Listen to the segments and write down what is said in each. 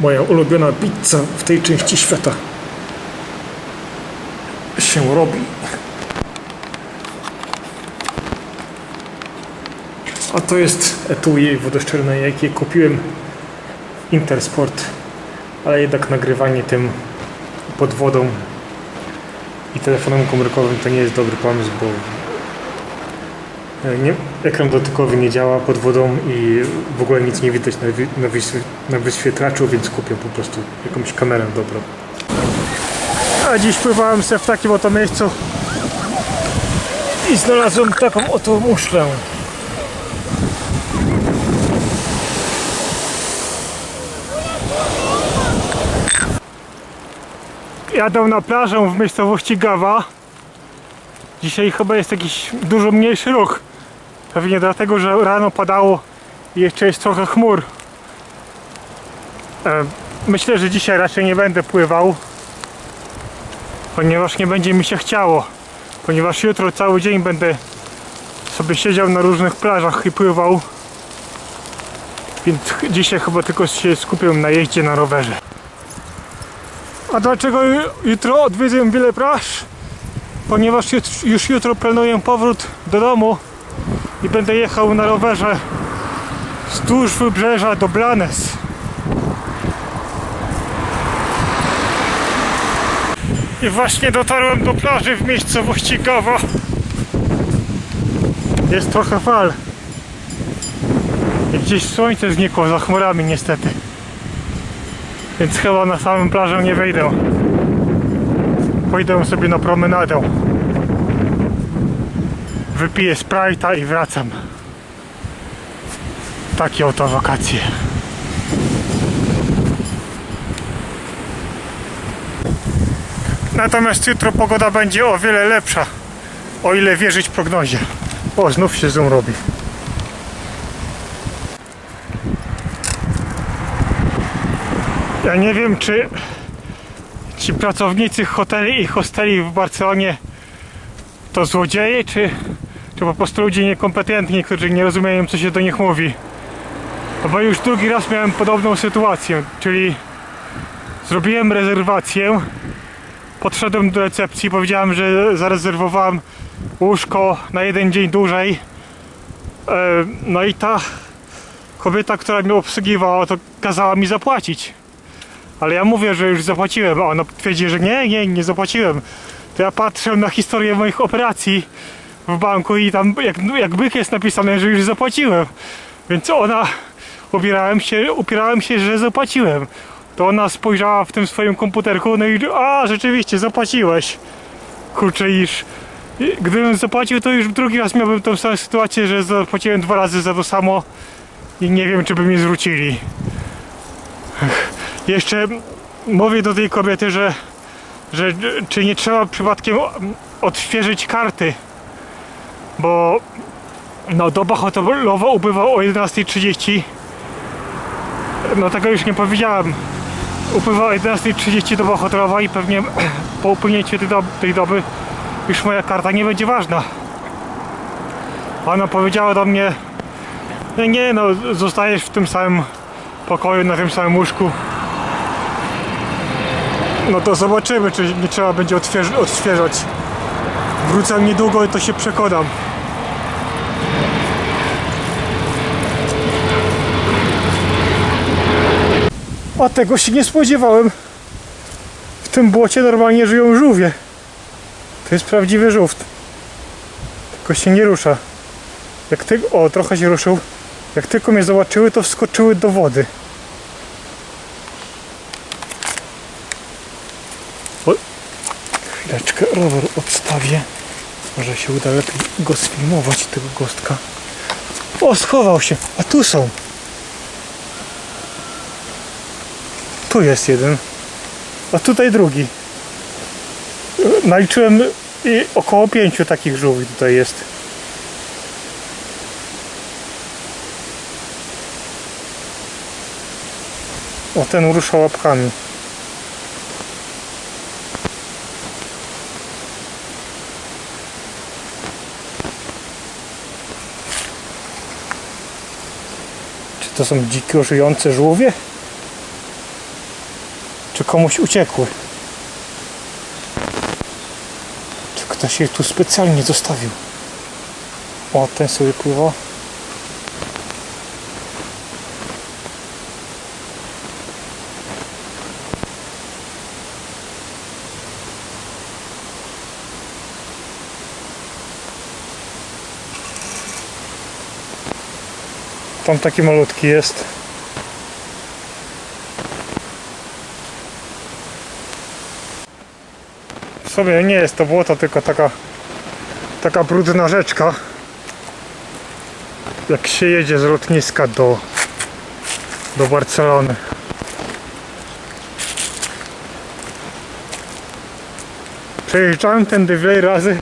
Moja ulubiona pizza w tej części świata. Się robi. A to jest etui wodoszczelne, jakie kupiłem. W Intersport, ale jednak nagrywanie tym pod wodą i telefonem komórkowym to nie jest dobry pomysł, bo e, nie, ekran dotykowy nie działa pod wodą i w ogóle nic nie widać na, na wyświetlaczu, więc kupię po prostu jakąś kamerę dobrą. A dziś pływałem sobie w takim oto miejscu i znalazłem taką oto muszlę. Jadę na plażę w miejscowości Gawa. Dzisiaj chyba jest jakiś dużo mniejszy ruch. Pewnie dlatego, że rano padało i jeszcze jest trochę chmur. E, Myślę, że dzisiaj raczej nie będę pływał, ponieważ nie będzie mi się chciało. Ponieważ jutro cały dzień będę sobie siedział na różnych plażach i pływał. Więc dzisiaj chyba tylko się skupię na jeździe na rowerze. A dlaczego ju- jutro odwiedzę wiele plaż? Ponieważ już jutro planuję powrót do domu i będę jechał na rowerze wzdłuż wybrzeża do Blanes. I właśnie dotarłem do plaży w miejscowości Gawa. Jest trochę fal. I gdzieś słońce znikło za chmurami niestety. Więc chyba na samą plażę nie wejdę. Pójdę sobie na promenadę. Wypiję Sprite'a i wracam. Takie oto wakacje. Natomiast jutro pogoda będzie o wiele lepsza, o ile wierzyć prognozie. O, znów się zoom robi. Ja nie wiem, czy ci pracownicy hoteli i hosteli w Barcelonie to złodzieje, czy, czy po prostu ludzie niekompetentni, którzy nie rozumieją, co się do nich mówi. Bo już drugi raz miałem podobną sytuację, czyli zrobiłem rezerwację, podszedłem do recepcji, powiedziałem, że zarezerwowałem łóżko na jeden dzień dłużej. E, No i ta kobieta, która mnie obsługiwała, to kazała mi zapłacić. Ale ja mówię, że już zapłaciłem, a ona twierdzi, że nie, nie, nie zapłaciłem. To ja patrzę na historię moich operacji w banku i tam jak, jak byk jest napisane, że już zapłaciłem. Więc ona, upierałem się, upierałem się, że zapłaciłem. To ona spojrzała w tym swoim komputerku, no i a, rzeczywiście, zapłaciłeś. Kurczę, iż gdybym zapłacił, to już drugi raz miałbym tą samą sytuację, że zapłaciłem dwa razy za to samo i nie wiem, czy by mi zwrócili. Jeszcze mówię do tej kobiety, że, że czy nie trzeba przypadkiem odświeżyć karty, bo no, doba hotelowa ubywa o 11.30. No tego już nie powiedziałem. Upływa o 11.30 doba hotelowa i pewnie po upłynięciu tej, dob tej doby już moja karta nie będzie ważna. Ona powiedziała do mnie, nie, nie no, zostajesz w tym samym pokoju, na tym samym łóżku. No to zobaczymy, czy nie trzeba będzie odśwież odświeżać. Wrócę niedługo i to się przekonam. A tego się nie spodziewałem. W tym błocie normalnie żyją żółwie. To jest prawdziwy żółw. Tylko się nie rusza. Jak ty... O, trochę się ruszył. Jak tylko mnie zobaczyły, to wskoczyły do wody. Chwileczkę, rower odstawię. Może się uda lepiej go sfilmować, tego gostka. O, schował się. A tu są. Tu jest jeden. A tutaj drugi. Naliczyłem i około pięciu takich żółwi tutaj jest. O, ten rusza łapkami. To są dziko żyjące żółwie? Czy komuś uciekły? Czy ktoś je tu specjalnie zostawił? O, ten sobie pływa. Tam taki malutki jest. W sumie nie jest to błoto, tylko taka taka brudna rzeczka. Jak się jedzie z lotniska do do Barcelony. Przejeżdżałem tędy wiele razy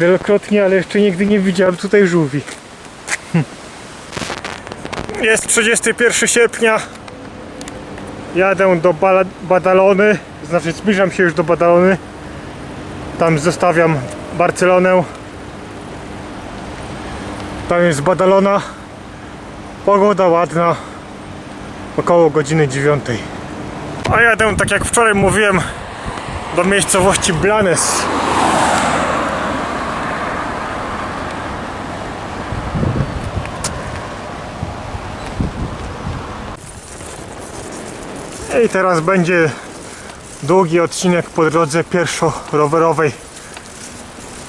wielokrotnie, ale jeszcze nigdy nie widziałem tutaj żółwi. Jest 31 sierpnia. Jadę do Badalony, znaczy zbliżam się już do Badalony. Tam zostawiam Barcelonę. Tam jest Badalona. Pogoda ładna. Około godziny 9. A jadę, tak jak wczoraj mówiłem, do miejscowości Blanes. I teraz będzie długi odcinek po drodze pierwszo-rowerowej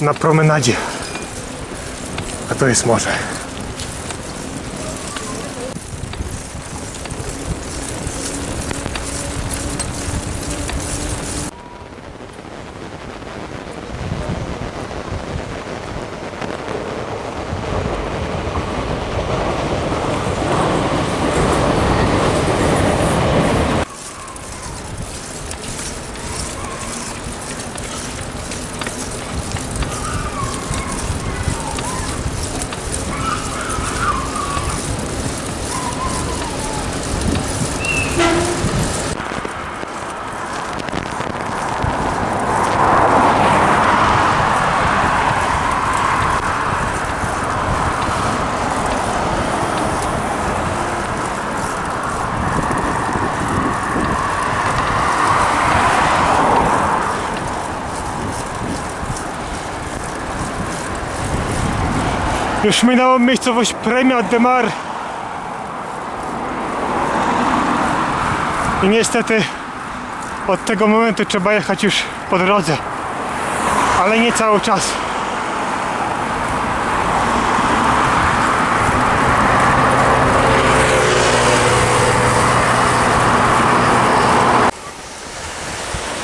na promenadzie. A to jest morze. Już minęło miejscowość Premia de Mar. I niestety od tego momentu trzeba jechać już po drodze. Ale nie cały czas.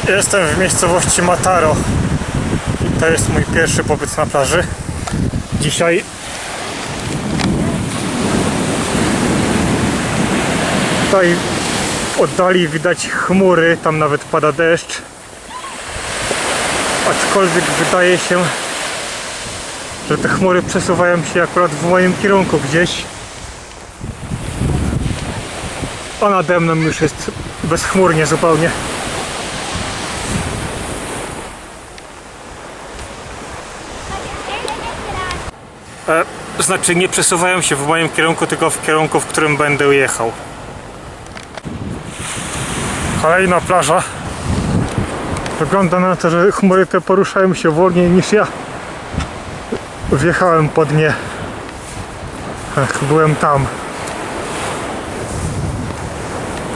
Jestem w miejscowości Mataro. I to jest mój pierwszy pobyt na plaży. Dzisiaj tutaj w oddali widać chmury, tam nawet pada deszcz. Aczkolwiek wydaje się, że te chmury przesuwają się akurat w moim kierunku gdzieś. A nade mną już jest bezchmurnie zupełnie. E, znaczy nie przesuwają się w moim kierunku, tylko w kierunku, w którym będę jechał. Kolejna plaża. Wygląda na to, że chmury te poruszają się wolniej niż ja. Wjechałem pod nie. Jak byłem tam.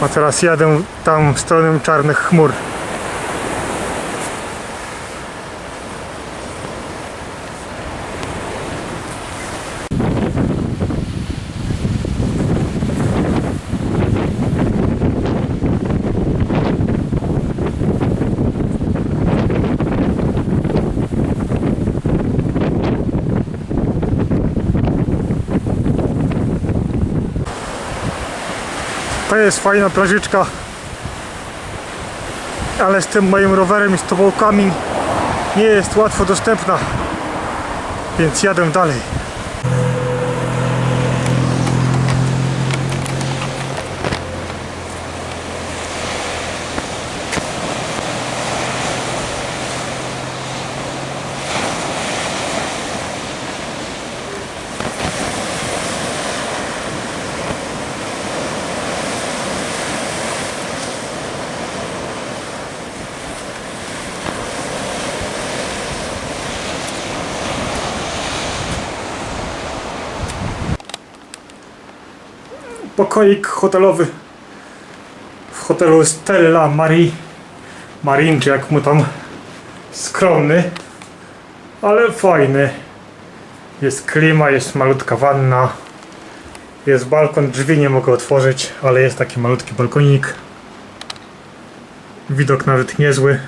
A teraz jadę tam w stronę czarnych chmur. To jest fajna plażyczka. Ale z tym moim rowerem i z tobołkami nie jest łatwo dostępna. Więc jadę dalej. Pokoik hotelowy w hotelu Stella Marie Marin, czy jak mu tam skromny, ale fajny. Jest klima, jest malutka wanna, jest balkon, drzwi nie mogę otworzyć, ale jest taki malutki balkonik. Widok nawet niezły.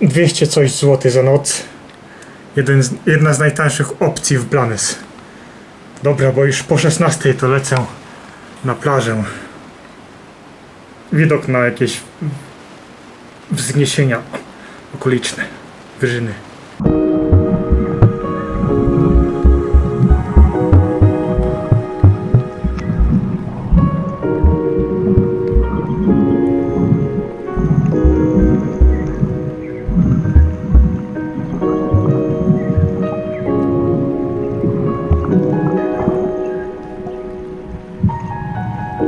200 coś złotych za noc. Jeden jedna z najtańszych opcji w Blanes. Dobra, bo już po 16 to lecę na plażę. Widok na jakieś wzniesienia okoliczne, wyżyny.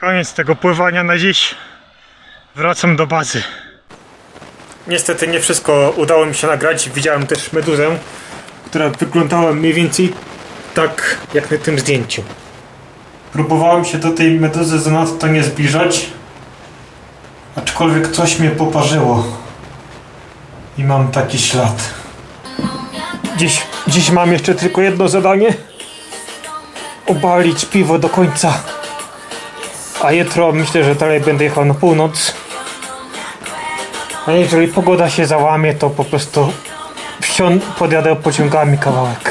Koniec tego pływania na dziś. Wracam do bazy. Niestety nie wszystko udało mi się nagrać. Widziałem też meduzę, która wyglądała mniej więcej tak jak na tym zdjęciu. Próbowałem się do tej meduzy zanadto nie zbliżać, aczkolwiek coś mnie poparzyło. I mam taki ślad. Dziś, dziś mam jeszcze tylko jedno zadanie. Obalić piwo do końca. A jutro myślę, że dalej będę jechał na północ. A jeżeli pogoda się załamie, to po prostu wsią- podjadę pociągami kawałek.